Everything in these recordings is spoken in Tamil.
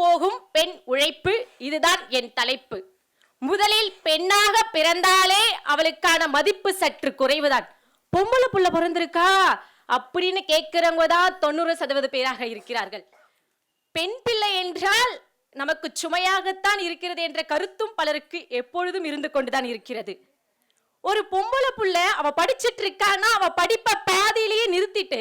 போகும் பெண் உழைப்பு இதுதான் என் தலைப்பு. முதலில் பெண்ணாக பிறந்தாலே அவளுக்கான மதிப்பு சற்று குறைவுதான். பொம்பளை புள்ள பிறந்திருக்கா? அப்படின்னு கேட்கிறவங்க தான் தொண்ணூறு சதவீத பேராக இருக்கிறார்கள். பெண் பிள்ளை என்றால் நமக்கு சுமையாகத்தான் இருக்கிறது என்ற கருத்தும் பலருக்கு எப்பொழுதும் இருந்து கொண்டுதான் இருக்கிறது. ஒரு பொம்பளை புள்ள அவ படிச்சிட்டு இருக்கான்னா அவ படிப்பை பாதியிலேயே நிறுத்திட்டு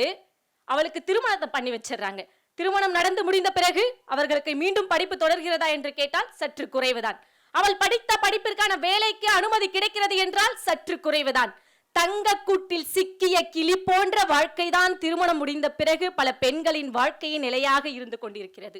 அவளுக்கு திருமணத்தை பண்ணி வச்சிடுறாங்க. திருமணம் நடந்து முடிந்த பிறகு அவர்களுக்கு மீண்டும் படிப்பு தொடர்கிறதா என்று கேட்டால் சற்று குறைவுதான். அவள் படித்த படிப்பிற்கான வேலைக்கு அனுமதி கிடைக்கிறது என்றால் சற்று குறைவுதான். தங்க கூட்டில் சிக்கிய கிளி போன்ற வாழ்க்கைதான் திருமணம் முடிந்த பிறகு பல பெண்களின் வாழ்க்கையின் நிலையாக இருந்து கொண்டிருக்கிறது.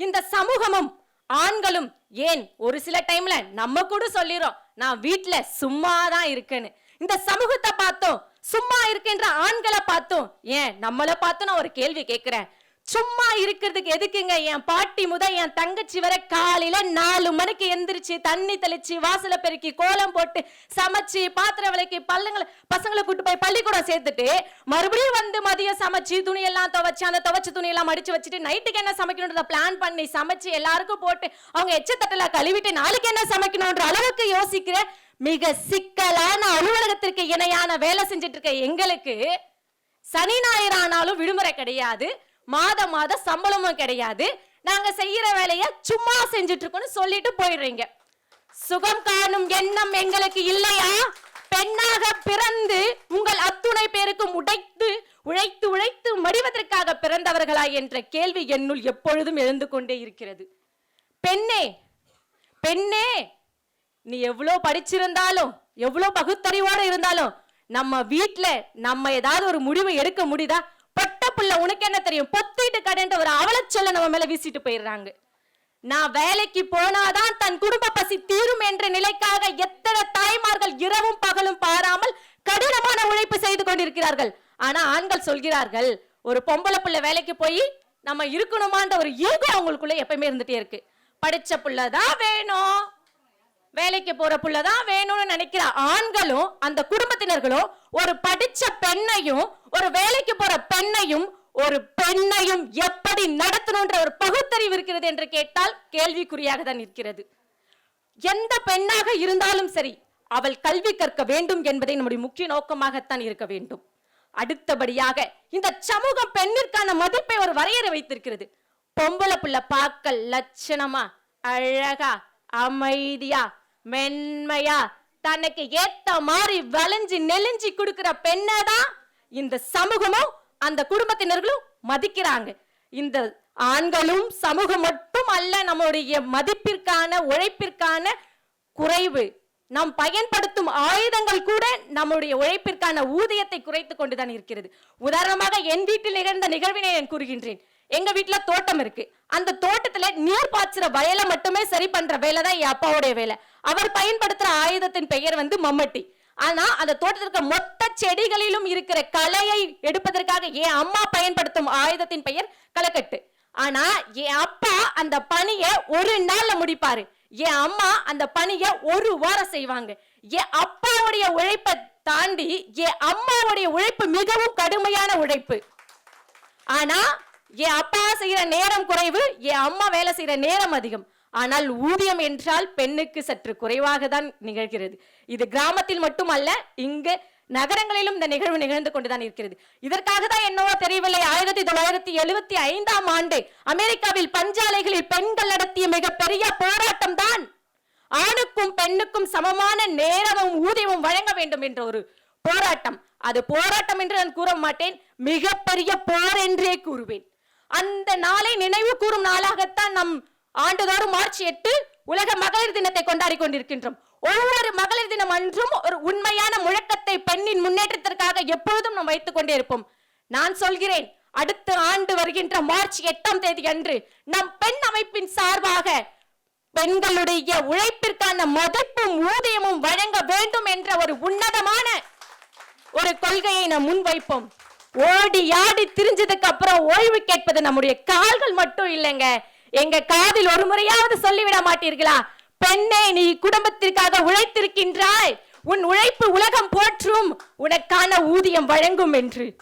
இந்த சமூகமும் ஆண்களும் ஏன் ஒரு சில டைம்ல நம்ம கூட சொல்லிடுறோம் நான் வீட்ல சும்மா தான் இருக்கேன்னு. இந்த சமூகத்தை பார்த்தோம் சும்மா இருக்கின்ற ஆண்களை பார்த்தோம். ஏன் நம்மள பார்த்து நான் ஒரு கேள்வி கேட்கிறேன். சும்மா இருக்கிறதுக்கு எதுக்குங்க? என் பாட்டி முத என் தங்கச்சி வர காலையில நாலு மணிக்கு எந்திரிச்சு தண்ணி தெளிச்சு வாசல பெருக்கி கோலம் போட்டு சமைச்சு பாத்திரம் விளக்கி பள்ளங்களை பசங்களை கூட்டு போய் பள்ளிக்கூடம் சேர்த்துட்டு மறுபடியும் வந்து மதியம் சமைச்சு துணியெல்லாம் துவைச்சு அந்த துவைச்ச துணியெல்லாம் மடிச்சு வச்சுட்டு நைட்டுக்கு என்ன சமைக்கணுன்றத பிளான் பண்ணி சமைச்சு எல்லாருக்கும் போட்டு அவங்க எச்சத்தட்டல கழுவிட்டு நாளைக்கு என்ன சமைக்கணுன்ற அளவுக்கு யோசிக்கிற மிக சிக்கலான அலுவலகத்திற்கு இணையான வேலை செஞ்சுட்டு இருக்க எங்களுக்கு சனி ஞாயிறு ஆனாலும் விடுமுறை கிடையாது. மாத மாத சம்பளமும் கிடையாது. நாங்க செய்யற வேலைய சும்மா செஞ்சுட்டு இருக்கோம்னு சொல்லிட்டு போயிடுறீங்க. சுகம் காணும் எண்ணம் எங்களுக்கு இல்லையா? பெண்ணாக பிறந்து உங்கள் அத்துணை பேருக்கும் உடைத்து உழைத்து உழைத்து மடிவதற்காக பிறந்தவர்களா என்ற கேள்வி என்னுள் எப்பொழுதும் எழுந்து கொண்டே இருக்கிறது. பெண்ணே பெண்ணே நீ எவ்வளோ படிச்சிருந்தாலும் எவ்வளோ பகுத்தறிவோடு இருந்தாலும் நம்ம வீட்டில் நம்ம ஏதாவது ஒரு முடிவு எடுக்க முடியுதா? பட்ட புள்ள உனக்கு என்ன தெரியும்? பொத்திட்டு கடைன்ற ஒரு அவலச்சொல்ல நம்ம மேல வீசிட்டு போயிடுறாங்க. நான் வேலைக்கு போனாதான் தன் குடும்ப பசி தீரும் என்ற நிலைக்காக எத்தனை தாய்மார்கள் இரவும் பகலும் பாராமல் கடினமான உழைப்பு செய்து கொண்டிருக்கிறார்கள். ஆனா ஆண்கள் சொல்கிறார்கள் ஒரு பொம்பளை புள்ள வேலைக்கு போய் நம்ம இருக்கணுமான்ற ஒரு ஈகோ அவங்களுக்குள்ள எப்பயுமே இருந்துட்டே இருக்கு. படிச்ச புள்ளதான் வேணும். வேலைக்கு போற புள்ளதான் வேணும்னு நினைக்கிற ஆண்களும் அந்த குடும்பத்தினர்களும் ஒரு படிச்ச பெண்ணையும் ஒரு வேலைக்கு போற பெண்ணையும் ஒரு பெண்ணையும் எப்படி நடத்தணும்ன்ற ஒரு பகுத்தறிவு இருக்கிறது என்று கேட்டால் கேள்விக்குறியாக தான் இருக்கிறது. எந்த பெண்ணாக இருந்தாலும் சரி அவள் கல்வி கற்க வேண்டும் என்பதை நம்முடைய முக்கிய நோக்கமாகத்தான் இருக்க வேண்டும். அடுத்தபடியாக இந்த சமூகம் பெண்ணிற்கான மதிப்பை ஒரு வரையறை வைத்திருக்கிறது. பொம்பளை புள்ள பார்க்க லட்சணமா அழகா அமைதியா மென்மையா தனக்கு ஏத்த மாதிரி வளைஞ்சு நெலிஞ்சு கொடுக்கிற பெண்ணை தான் இந்த சமூகமும் அந்த குடும்பத்தினர்களும் மதிக்கிறாங்க. இந்த ஆண்களும் சமூகம் மட்டும் அல்ல நம்முடைய மதிப்பிற்கான உழைப்பிற்கான குறைவு. நாம் பயன்படுத்தும் ஆயுதங்கள் கூட நம்முடைய உழைப்பிற்கான ஊதியத்தை குறைத்து கொண்டுதான் இருக்கிறது. உதாரணமாக என் வீட்டில் நிகழ்ந்த நிகழ்வினை நான் கூறுகின்றேன். எங்க வீட்டுல தோட்டம் இருக்கு. அந்த தோட்டத்துல நீர் பாய்ச்சுற வயலை மட்டுமே சரி பண்ற வேலை தான் என் அப்பாவுடைய வேலை. அவர் பயன்படுத்துற ஆயுதத்தின் பெயர் வந்து மம்மட்டி. ஆனா அந்த தோட்டத்திற்கு மொத்த செடிகளிலும் இருக்கிற களையை எடுப்பதற்காக என் அம்மா பயன்படுத்தும் ஆயுதத்தின் பெயர் களைக்கட்டு. ஆனா என் அப்பா அந்த பணிய ஒரு நாள்ல முடிப்பாரு. என் அம்மா அந்த பணிய ஒரு வாரம் செய்வாங்க. என் அப்பாவுடைய உழைப்பை தாண்டி என் அம்மாவுடைய உழைப்பு மிகவும் கடுமையான உழைப்பு. ஆனா என் அப்பா செய்யற நேரம் குறைவு என் அம்மா வேலை செய்யற நேரம் அதிகம். ஆனால் ஊதியம் என்றால் பெண்ணுக்கு சற்று குறைவாக தான் நிகழ்கிறது. இது கிராமத்தில் மட்டுமல்ல இங்கு நகரங்களிலும் இந்த நிகழ்வு நிகழ்ந்து கொண்டுதான் இருக்கிறது. இதற்காக தான் என்னவோ தெரியவில்லை ஆயிரத்தி தொள்ளாயிரத்தி எழுபத்தி ஐந்தாம் ஆண்டு அமெரிக்காவில் பஞ்சாலைகளில் பெண்கள் நடத்திய மிகப்பெரிய போராட்டம் தான் ஆணுக்கும் பெண்ணுக்கும் சமமான நேரமும் ஊதியமும் வழங்க வேண்டும் என்ற ஒரு போராட்டம். அது போராட்டம் என்று நான் கூற மாட்டேன் மிகப்பெரிய போர் என்றே கூறுவேன். அந்த நாளை நினைவு கூறும் நாளாகத்தான் நம் ஆண்டுதோறும் மார்ச் எட்டு உலக மகளிர் தினத்தை கொண்டாடி கொண்டிருக்கின்றோம். ஒவ்வொரு மகளிர் தினம் அன்றும் ஒரு உண்மையான முழக்கத்தை பெண்ணின் முன்னேற்றத்திற்காக எப்பொழுதும் நாம் வைத்துக் கொண்டே இருப்போம். நான் சொல்கிறேன் அடுத்த ஆண்டு வருகின்ற மார்ச் எட்டாம் தேதி அன்று நம் பெண் அமைப்பின் சார்பாக பெண்களுடைய உழைப்பிற்கான மதிப்பும் ஊதியமும் வழங்க வேண்டும் என்ற ஒரு உன்னதமான ஒரு கொள்கையை நாம் முன்வைப்போம். ஓடி ஆடி திரிஞ்சதுக்கு அப்புறம் ஓய்வு கேட்பது நம்முடைய கால்கள் மட்டும் இல்லைங்க. எங்க காதில் ஒரு முறையாவது சொல்லிவிட மாட்டீர்களா? பெண்ணே நீ குடும்பத்திற்காக உழைத்திருக்கின்றாய். உன் உழைப்பு உலகம் போற்றும். உனக்கான ஊதியம் வழங்கும் என்று.